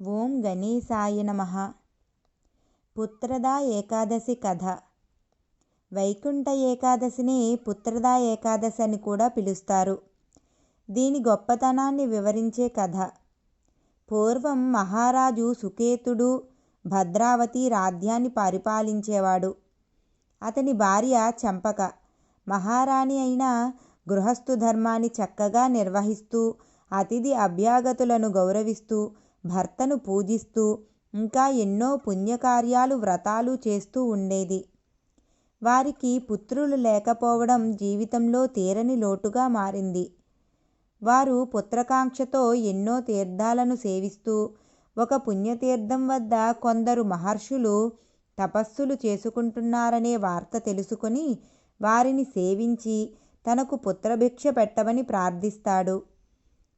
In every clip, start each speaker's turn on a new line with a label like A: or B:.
A: ఓం గణేశాయ నమ. పుత్రదా ఏకాదశి కథ. వైకుంఠ ఏకాదశిని పుత్రదా ఏకాదశి అని కూడా పిలుస్తారు. దీని గొప్పతనాన్ని వివరించే కథ. పూర్వం మహారాజు సుకేతుడు భద్రావతి రాజ్యాన్ని పరిపాలించేవాడు. అతని భార్య చంపక మహారాణి అయిన గృహస్థు ధర్మాన్ని చక్కగా నిర్వహిస్తూ అతిథి అభ్యాగతులను గౌరవిస్తూ భర్తను పూజిస్తూ ఇంకా ఎన్నో పుణ్యకార్యాలు వ్రతాలు చేస్తూ ఉండేది. వారికి పుత్రులు లేకపోవడం జీవితంలో తీరని లోటుగా మారింది. వారు పుత్రకాంక్షతో ఎన్నో తీర్థాలను సేవిస్తూ ఒక పుణ్యతీర్థం వద్ద కొందరు మహర్షులు తపస్సులు చేసుకుంటున్నారనే వార్త తెలుసుకొని వారిని సేవించి తనకు పుత్రభిక్ష పెట్టమని ప్రార్థిస్తాడు.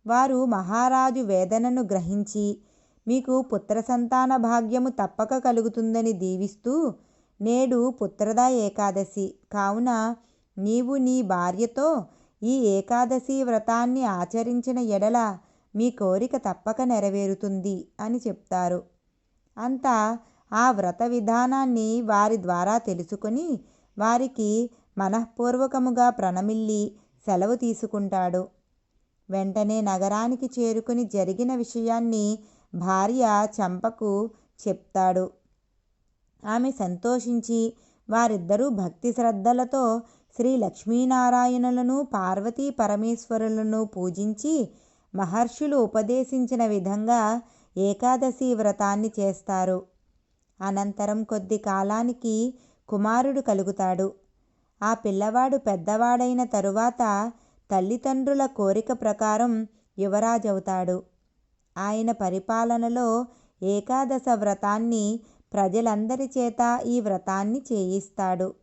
A: వారు మహారాజు వేదనను గ్రహించి మీకు పుత్ర సంతాన భాగ్యము తప్పక కలుగుతుందని దీవిస్తూ నేడు పుత్రదా ఏకాదశి. కావున నీవు నీ భార్యతో ఈ ఏకాదశి వ్రతాన్ని ఆచరించిన ఎడల మీ కోరిక తప్పక నెరవేరుతుంది అని చెప్తారు. అంతా ఆ వ్రత విధానాన్ని వారి ద్వారా తెలుసుకొని వారికి మనఃపూర్వకముగా ప్రణమిల్లి సెలవు తీసుకుంటాడు. వెంటనే నగరానికి చేరుకుని జరిగిన విషయాన్ని భార్య చంపకు చెప్తాడు. ఆమె సంతోషించి వారిద్దరూ భక్తి శ్రద్ధలతో శ్రీ లక్ష్మీనారాయణులను పార్వతీ పరమేశ్వరులను పూజించి మహర్షులు ఉపదేశించిన విధంగా ఏకాదశి వ్రతాన్ని చేస్తారు. అనంతరం కొద్ది కాలానికి కుమారుడు కలుగుతాడు. ఆ పిల్లవాడు పెద్దవాడైన తరువాత తల్లిదండ్రుల కోరిక ప్రకారం యువరాజవుతాడు. ఆయన పరిపాలనలో ఏకాదశ వ్రతాన్ని ప్రజలందరి చేత ఈ వ్రతాన్ని చేయిస్తాడు.